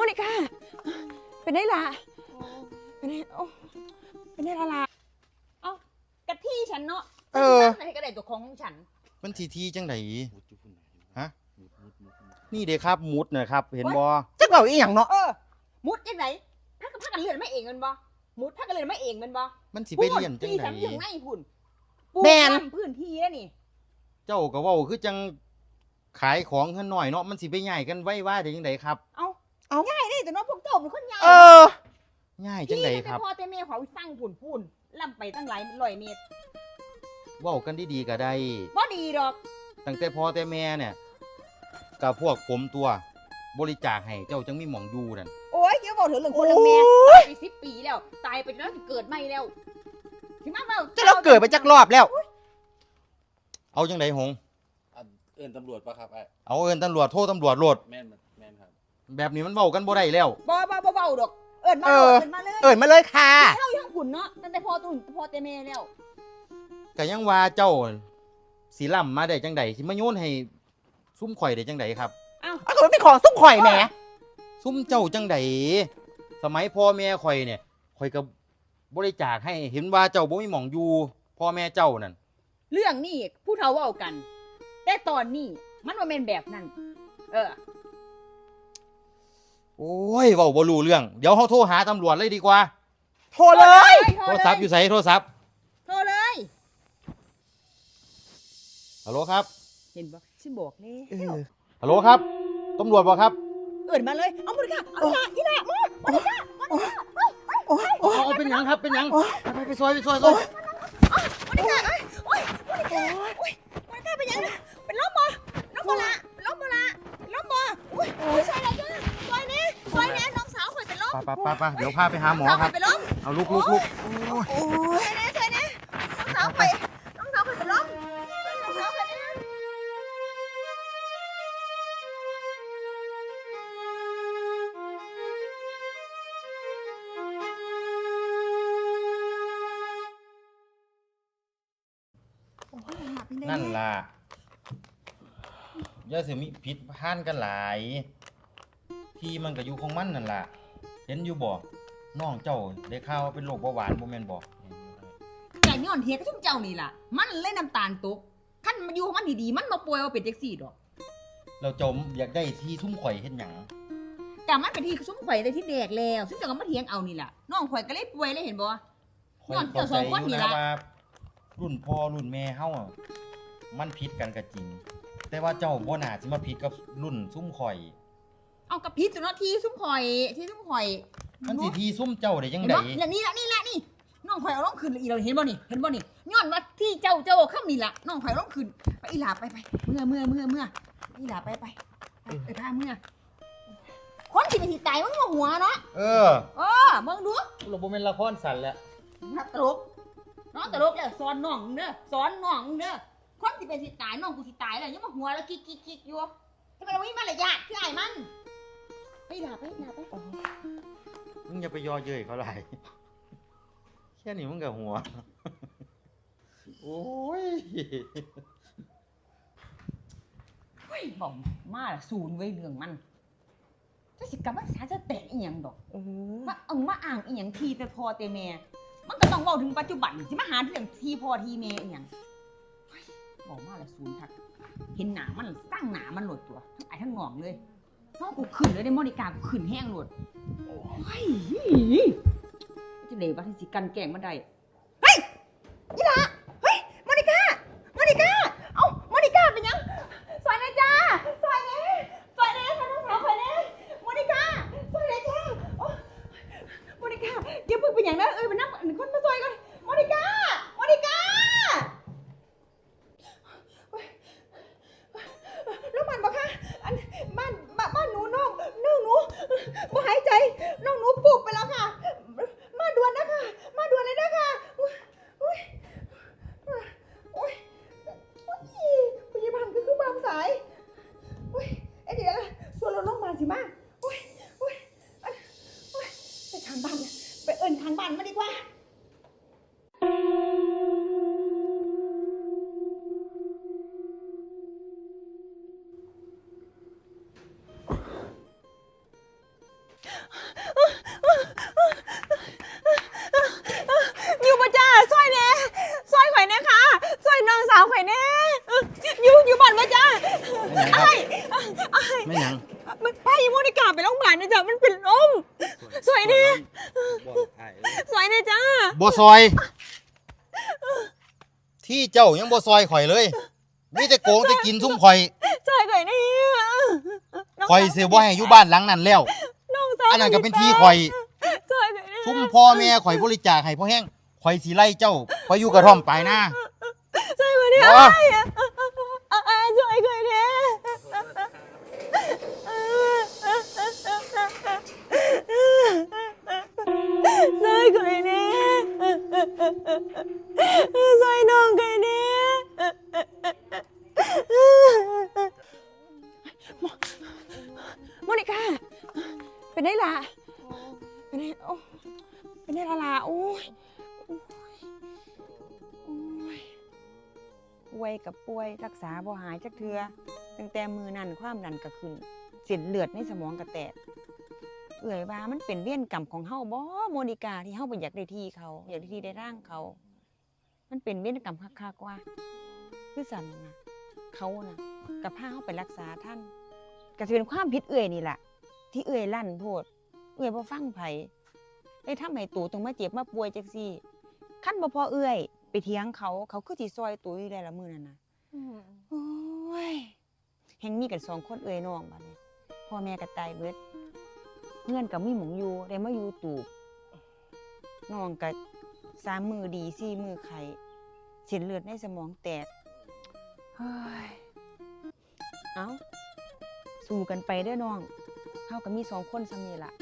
เป็นได้ล่ะเป็นได้โอ้เป็นได้ละล่ะเอ้ากะที่ฉันเนาะเออฉันให้กระไดตัวของของฉัน มันทีทีจังไดมุดอยู่พุ่นน่ะฮะมุดมุดมุดมุดนี่เด้ครับมุดนะครับ เห็นบ่จักเบาอีหยังเนาะเออ มุดยังไงถ้ากับพากันเลื่อนไม่เองแมันบ่มุดถ้ากันเลื่อนไม่เองแมันบ่มันสิไปเรียนจังที่ไดฉันอยู่ในหุ่นปูแม่นทำพื้นที่แล้วนี่ เจ้าก็เว้าคือจังขายของเฮือนหน่อยเนาะมันสิไปง่ายกันไว้ว่าได้จังไดครับ เอา เอาง่ายนี่แต่น้องพวกเจ้าเป็นคนง่ายเออ ง่ายจังไดครับที่พ่อแต่แม่ขอสร้างปุ่นปุ่นล่ำไปตั้งหลายร้อยเมตรเว้ากันดีๆก็ได้ บ่ดีดอกตั้งแต่พ่อแต่แม่เนี่ยกับพวกผมตัวบริจาคให้เจ้าจังมีหม่องอยู่นั่น โอ้ยเดี๋ยวบอกถึงเรื่องคนเรื่องแม่โอ้ตายไปสิบปีแล้ว ตายไปจนแล้วเกิดใหม่แล้วถึงมาเมาจะเราเกิดไปจักรอบแล้ว เอาจังไดหง อันเอิ้นตำรวจปะครับไอ้เอาเอิ้นตำรวจโทษตำรวจโลด แม่นมัน แม่นครับแบบนี้มันเว้ากันบ่ได้แล้ว บ่บ่บ่เบาดอก เอิญมาเอโลอดเอิญมาเลยเอิญมาเลยค่ะเข้ายังหุ่นเนาะตั้งแต่พ่อตุ่นพ่อแต่แม่แล้ว ก็ยังว่าเจ้าสิล่ำมาได้จังไดสิมาโยนให้ซุ่มข่อยได้จังไดครับอ้าวเอาก็มันเป็นของซุ้มข่อยแหมซุ่มเจ้าจังไดสมัยพ่อแม่ข่อยเนี่ยข่อยก็บริจาคให้เห็นว่าเจ้าบ่มีหม่องอยู่พ่อแม่เจ้านั่นเรื่องนี้ผู้เฒ่าเว้ากัน แต่ตอนนี้มันว่าแม่นแบบนั้น เออ โอ้ยเว้าบ่รู้เรื่อง เดี๋ยวเฮาโทรหาตำรวจเลยดีกว่า โทรเลย โทรศัพท์อยู่ไสโทรศัพท์โทรเลย ฮัลโหลครับ เห็นบ่ฉันบอกแล้เอวอฮัลโหลครับตำรวจบ่ครับเอิญมาเลย เอามือค่ะ เอาอีหละอีหละมือโอ้ยโอ้ยเอาเอาเป็นหยังครับ เป็นหยังโอ้ยไปไปไปซอยไปซอยซอยบริการเอ้ยโอ้ยบริการโอ้ยบริการเป็นยังไงเป็นล้มบ่ล้มบ่ละล้มบ่ละล้มบ่อุ้ยอุ้ยซอยอะไร ไปไปไปไปเดี๋ยวพาไปหาหมอสาวคข่รัอบยเป็นล้มเอาลุกลุกลุกโอ้ยซอยนี้ซอยนี้น้องสาวข่อยน้องสาวข่อยเป็นล้มน้องสาวข่อยเป็นล้มนั่นล่ะอย่าสิมีผิดพลาดกันหลาย ที่มันก็อยู่ของมันนั่นล่ะ เห็นอยู่บ่น้องเจ้าได้ข่าวว่าเป็นโรคเบาหวานบ่แม่นบ่แก่ย้อนเฮียก็ชุ่มเจ้านี่ล่ะ มันเลยน้ำตาลตกขั้นมาอยู่ของมันดีๆมันมาป่วยว่าเป็นจังซี่ดอกเราเจ้าอยากได้ที่ซุ่มข่อยเฮ็ดหยังแต่มันเป็นที่ซุ้มข่อยได้ที่แดกแล้วซึ่งเจ้าก็มาเถียงเอานี่ล่ะน้องข่อยก็เลยป่วยเลยเห็นบ่ข่อยย้อนเจ้าเข้าสใจองอคนยู่นี่นะล่ะ ว่ารุ่นพ่อรุ่นแม่เฮาอะมันผิดกันก็จริง แต่ว่าเจ้าบ่น่าสิมาผิดกับรุ่นซุ่มข่อย เอากับพิษตัวเนาะที่ซุ้มข่อยที่ซุ้มข่อยมันสิที่ซุ่มเจ้าได้จังเห็นไดบ่แล้วนี่ละนี่ละนี่น้องข่อยเอาลงขึ้นอีเราเห็นบ่นี่เห็นบ่นี่ย้อนว่าที่เจ้าเจ้าข้ามนี่ล่ะน้องข่อยเอาลงขึ้นไปอีหลาไปไปเมื่อเมื่อเมื่อเมื่ออีหลาไปไปไปไปพาเมื่อคนที่เป็นที่ตายมันมาหัวเนาะเออเออมึงดูเราบ่แม่นละครสั่นแหละนักตลกน้องตลกแล้วสอนน้องเด้อสอนน้องเด้อคนที่เป็นที่ตายน้องกูที่ตายแล้วยังมาหัวแล้วกิ๊กกิ๊กกิ๊กอยู่ที่มันมีมารยาทคือไอ้มัน ไปอีหลาไปอีหลาไปมึงอย่าไปยอเย้ยเขาหลายแค่นี้มึงก็หัว โอ้ยเฮ้ยบอกมาละศูนย์ไว้เรื่องมันจะสิกลับมาสาจะแตกอีหยังดอกเออมาเอามาอ่างอีหยังทีแต่พอแต่แม่ มันก็ต้องเว้าถึงปัจจุบันสิมาหาเรื่องทีพอทีแม่อีหยังเฮ้ยบอกมาละศูนย์ทัก เห็นหนามันสร้างหนามันโหลดตัวทั้งไอ้ทั้งงองเลย น้องกูขึ้นเลยได้มอนิกากูขึ้นแห้งโหลดโอ้ยจะเหลวว่าที่สิกันแกล้งมันได้ เฮ้ยยี่ละาวข่อยแน่อยู่อยู่บ้านวะจ้าไอ้ไอ้ไม่ยังมันไปอีโมนิกาไปล้รงพยาบาลนะจ๊ะมันเป็นลมสวยแน่สวยแน่จ้าบ่ซอย ที่เจ้ายังบ่ซอยข่อยเลยนี่จะโกงจะกินทุ่มข่อยใอยข่อยแน่ข่อยเสียบ่ให้อยู่บ้านหลังนั้นแล้วอันนั้นก็เป็นที่ข่อยซุ่มพ่อแม่ข่อยบริจาคให้พ่อแห้งข่อยสีไล่เจ้าไปอยู่กระท่อมไปนะ อยข่อยนี่บ่อะอะซอยข่อยนี่ซอยข่อยนี่ซอยน้องข่อยนี่โมนิก้าเป็นได้ล่ะเป็นได้โอ้เป็นได้ละล่ะโอ้ย ป่วยกับป่วย รักษาบ่หายจักเทือตั้งแต่มือนั่นความดันก็ขึ้นเส้นเลือดในสมองก็แตกเอื่อยว่ามันเป็นเวียนกรรมของเฮาบ่โมนิกาที่เฮาบ่อยากได้ที่เขา อยากได้ที่ได้ร่างเขา มันเป็นเวียนกรรมคักๆว่า คือสั่นนะเขานะกับพาเฮาไปรักษาท่านก็สิเป็นความผิดเอื่อยนี่แหละที่เอื่อยลั่นโพดเอื่อยบ่ฟังไผได้ทำให้ตูต้องมาเจ็บมาป่วยจังซี่คันบ่พอเอื่อย ไปเถียงเขาเขาคือสิซอยตูอยู่ได้ละมื้อนั้นน่ะโอ้ยแฮงมีกันสองคนเอ่ยน้องบัดนี้พ่อแม่ก็ตายเบิดเพื่อนก็มีหมองอยู่ได้มาอยู่ตูบน้องก็สามมือดีสี่มือไข้เส้นเลือดในสมองแตกเฮ้ยเอาสู้กันไปเด้อน้องเฮาก็มีสองคนซำนี้ล่ะ